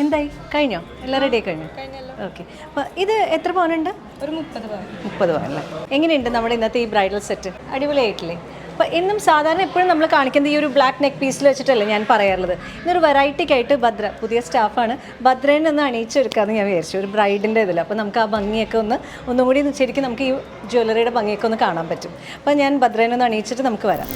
എന്തായി? കഴിഞ്ഞോ? എല്ലാം റെഡി ആയി കഴിഞ്ഞോ? ഓക്കെ അപ്പോൾ ഇത് എത്ര പവനുണ്ട്? ഒരു മുപ്പത് പവൻ. മുപ്പത് പവനല്ലേ എങ്ങനെയുണ്ട് നമ്മുടെ ഇന്നത്തെ ഈ ബ്രൈഡൽ സെറ്റ് അടിപൊളിയായിട്ടില്ലേ? അപ്പോൾ എന്നും സാധാരണ എപ്പോഴും നമ്മൾ കാണിക്കുന്നത് ഈ ഒരു ബ്ലാക്ക് നെക്ക് പീസിൽ വെച്ചിട്ടല്ലേ ഞാൻ പറയാറുള്ളത്. ഇന്നൊരു വെറൈറ്റിക്കായിട്ട് ഭദ്ര പുതിയ സ്റ്റാഫാണ് ഭദ്രനെ ഒന്ന് അണിയിച്ചെടുക്കാമെന്ന് ഞാൻ വിചാരിച്ചു. ഒരു ബ്രൈഡിന്റെ ഇതിൽ അപ്പോൾ നമുക്ക് ആ ഭംഗിയൊക്കെ ഒന്ന് ഒന്നും കൂടി ശരിക്കും നമുക്ക് ഈ ജ്വല്ലറിയുടെ ഭംഗിയൊക്കെ ഒന്ന് കാണാൻ പറ്റും. അപ്പോൾ ഞാൻ ഭദ്രനെ ഒന്ന് അണിയിച്ചിട്ട് നമുക്ക് വരാം.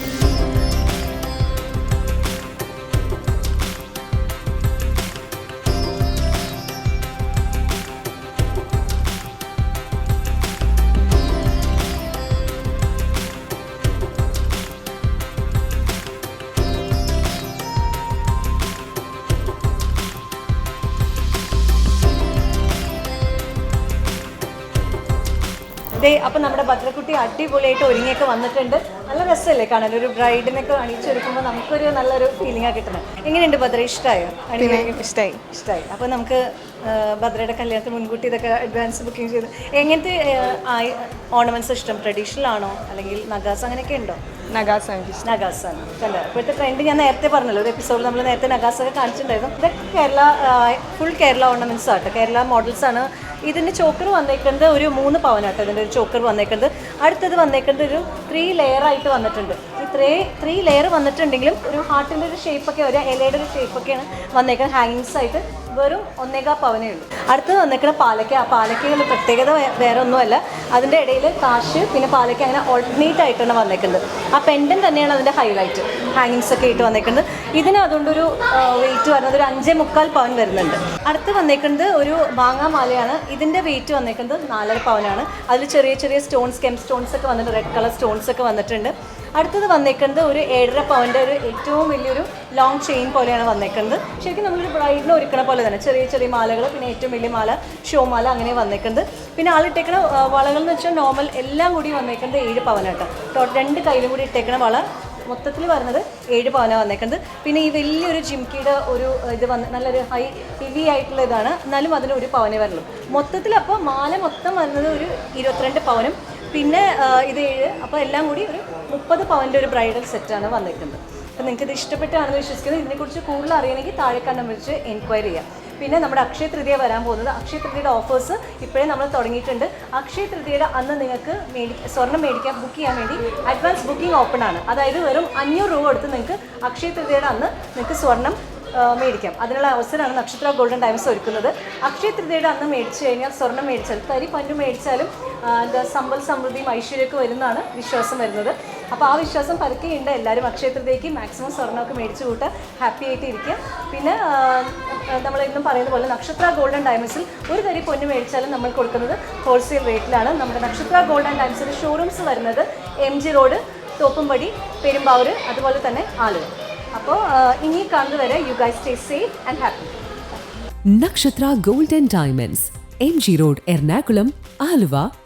ദേ അപ്പം നമ്മുടെ ഭദ്രക്കുട്ടി അടിപൊളിയായിട്ട് ഒരുങ്ങിയൊക്കെ വന്നിട്ടുണ്ട്. നല്ല രസമല്ലേ കാണാൻ? ഒരു ബ്രൈഡിനൊക്കെ അണിയിച്ചെടുക്കുമ്പോൾ നമുക്കൊരു നല്ലൊരു ഫീലിംഗ് ആ കിട്ടുന്നത്. എങ്ങനെയുണ്ട് ഭദ്ര? ഇഷ്ടമായോ ഇഷ്ടമായി ഇഷ്ടമായി അപ്പോൾ നമുക്ക് ഭദ്രയുടെ കല്യാണത്തിന് മുൻകൂട്ടി ഇതൊക്കെ അഡ്വാൻസ് ബുക്കിംഗ് ചെയ്ത്. എങ്ങനത്തെ ഓർണമെന്റ്സ് ഇഷ്ടം? ട്രഡീഷണൽ ആണോ? അല്ലെങ്കിൽ നഗാസ് അങ്ങനെയൊക്കെ ഉണ്ടോ? നഗാസ് നഗാസ് കണ്ടോ? ഇപ്പോഴത്തെ ട്രെൻഡ് ഞാൻ നേരത്തെ പറഞ്ഞല്ലോ. ഒരു എപ്പിസോഡിൽ നമ്മൾ നേരത്തെ നഗാസ് ഒക്കെ കാണിച്ചിട്ടുണ്ടായിരുന്നു. ഇതൊക്കെ കേരള ഫുൾ കേരള ഓർണമെന്റ്സ് ആട്ടോ. കേരള മോഡൽസ് ആണ്. ഇതിന്റെ ചോക്കർ വന്നേക്കുന്നത് ഒരു മൂന്ന് പവനാട്ടോ. ഇതിന്റെ ഒരു ചോക്കർ വന്നേക്കുന്നത്. അടുത്തത് വന്നേക്കുന്നത് ഒരു ത്രീ ലെയർ ആയിട്ട് വന്നിട്ടുണ്ട്. ഈ ത്രീ ത്രീ ലെയർ വന്നിട്ടുണ്ടെങ്കിലും ഒരു ഹാർട്ടിന്റെ ഒരു ഷേപ്പൊക്കെ ഒരു ഇലയുടെ ഒരു ഷേപ്പൊക്കെയാണ് വന്നേക്കുന്നത്. ഹാങ്ങിങ്സ് ആയിട്ട് വെറും ഒന്നേകാ പവനേ ഉള്ളൂ. അടുത്തത് വന്നിരിക്കുന്ന പാലക്ക. ആ പാലക്കയുടെ പ്രത്യേകത വേറെ ഒന്നുമല്ല അതിന്റെ ഇടയിൽ കാശ് പിന്നെ പാലക്ക അങ്ങനെ ഓൾട്ടർനേറ്റ് ആയിട്ടാണ് വന്നേക്കുന്നത് ആ പെൻഡൻ തന്നെയാണ് അതിന്റെ ഹൈലൈറ്റ് ഹാങ്ങിങ്സ് ഒക്കെ ഇട്ട് വന്നേക്കുന്നത് ഇതിന് അതുകൊണ്ടൊരു വെയിറ്റ് വരുന്നത് ഒരു അഞ്ചേ മുക്കാൽ പവൻ വരുന്നുണ്ട്. അടുത്ത് വന്നേക്കുന്നത് ഒരു മാങ്ങാ മാലയാണ് ഇതിന്റെ വെയിറ്റ് വന്നേക്കുന്നത് നാലര പവനാണ്. അതിൽ ചെറിയ ചെറിയ സ്റ്റോൺസ് കെം സ്റ്റോൺസ് ഒക്കെ വന്നിട്ടുണ്ട് റെഡ് കളർ സ്റ്റോൺസ് ഒക്കെ വന്നിട്ടുണ്ട്. അടുത്തത് വന്നേക്കുന്നത് ഒരു ഏഴര പവന്റെ ഒരു ഏറ്റവും വലിയൊരു ലോങ് ചെയിൻ പോലെയാണ് വന്നേക്കുന്നത്. ശരിക്കും നമ്മളൊരു ബ്രൈഡിനെ ഒരുക്കണ പോലെ തന്നെ ചെറിയ ചെറിയ മാലകൾ പിന്നെ ഏറ്റവും വലിയ മാല ഷോ മാല അങ്ങനെ വന്നേക്കുന്നത്. പിന്നെ ആളിട്ടേക്കണ വളകൾ എന്ന് വെച്ചാൽ നോർമൽ എല്ലാം കൂടി വന്നേക്കുന്നത് ഏഴ് പവനാട്ടോ ടോട്ടൽ രണ്ട് കയ്യിലും കൂടി ഇട്ടേക്കണ വള. മൊത്തത്തിൽ വരുന്നത് ഏഴ് പവനാണ് വന്നേക്കുന്നത്. പിന്നെ ഈ വലിയൊരു ജിംകിയുടെ ഒരു ഇത് വന്ന് നല്ലൊരു ഹൈ ഹെവി ആയിട്ടുള്ള ഇതാണ്. എന്നാലും അതിന് ഒരു പവനേ വരുള്ളൂ. മൊത്തത്തിൽ അപ്പോൾ മാല മൊത്തം വന്നത് ഒരു ഇരുപത്തിരണ്ട് പവനും പിന്നെ ഇത് ഏഴ് അപ്പോൾ എല്ലാം കൂടി ഒരു മുപ്പത് പവന്റെ ഒരു ബ്രൈഡൽ സെറ്റാണ് വന്നിരിക്കുന്നത്. അപ്പോൾ നിങ്ങൾക്ക് ഇത് ഇഷ്ടപ്പെട്ടാണെന്ന് വിശ്വസിക്കുന്നത് ഇതിനെക്കുറിച്ച് കൂടുതൽ അറിയണമെങ്കിൽ താഴെ കണ്ണം വിളിച്ച് എൻക്വയറി ചെയ്യാം പിന്നെ നമ്മുടെ അക്ഷയ തൃതീയ വരാൻ പോകുന്നത്. അക്ഷയ തൃതീയയുടെ ഓഫേഴ്സ് ഇപ്പോഴേ നമ്മൾ തുടങ്ങിയിട്ടുണ്ട്. അക്ഷയ തൃതീയയുടെ അന്ന് നിങ്ങൾക്ക് മേടി സ്വർണം മേടിക്കാൻ ബുക്ക് ചെയ്യാൻ വേണ്ടി അഡ്വാൻസ് ബുക്കിംഗ് ഓപ്പൺ ആണ്. അതായത് വെറും അഞ്ഞൂറ് രൂപ കൊടുത്ത് നിങ്ങൾക്ക് അക്ഷയ തൃതീയയുടെ അന്ന് നിങ്ങൾക്ക് സ്വർണം മേടിക്കാം. അതിനുള്ള അവസരമാണ് നക്ഷത്ര ഗോൾഡൻ ടൈംസ് ഒരുക്കുന്നത്. അക്ഷയ തൃതീയയുടെ അന്ന് മേടിച്ചു കഴിഞ്ഞാൽ സ്വർണം മേടിച്ചാൽ തരി പഞ്ഞു മേടിച്ചാലും സമ്പൽ സമൃദ്ധിയും ഐശ്വര്യമൊക്കെ വരുന്നതാണ് വിശ്വാസം വരുന്നത്. അപ്പോൾ ആ വിശ്വാസം പരക്കെയുണ്ട് എല്ലാവരും അക്ഷയ മാക്സിമം സ്വർണമൊക്കെ മേടിച്ചു കൂട്ട് ഹാപ്പി ആയിട്ട് ഇരിക്കുക പിന്നെ നമ്മൾ ഇന്നും പറയുന്ന പോലെ നക്ഷത്ര ഗോൾഡൻ ഡയമണ്ട്സിൽ ഒരു തരി പൊന്ന് മേടിച്ചാലും നമ്മൾ കൊടുക്കുന്നത് ഹോൾസെയിൽ റേറ്റിലാണ് നമ്മുടെ നക്ഷത്ര ഗോൾഡൻ ഡയമണ്ട്സിന്റെ ഷോറൂംസ് വരുന്നത് M G road Thoppumpady Perumbavoor അതുപോലെ തന്നെ ആലുവ അപ്പോൾ ഇനി കാണുന്നവരെ you guys stay safe and happy Nakshatra golden diamonds M G road Ernakulam Aluva,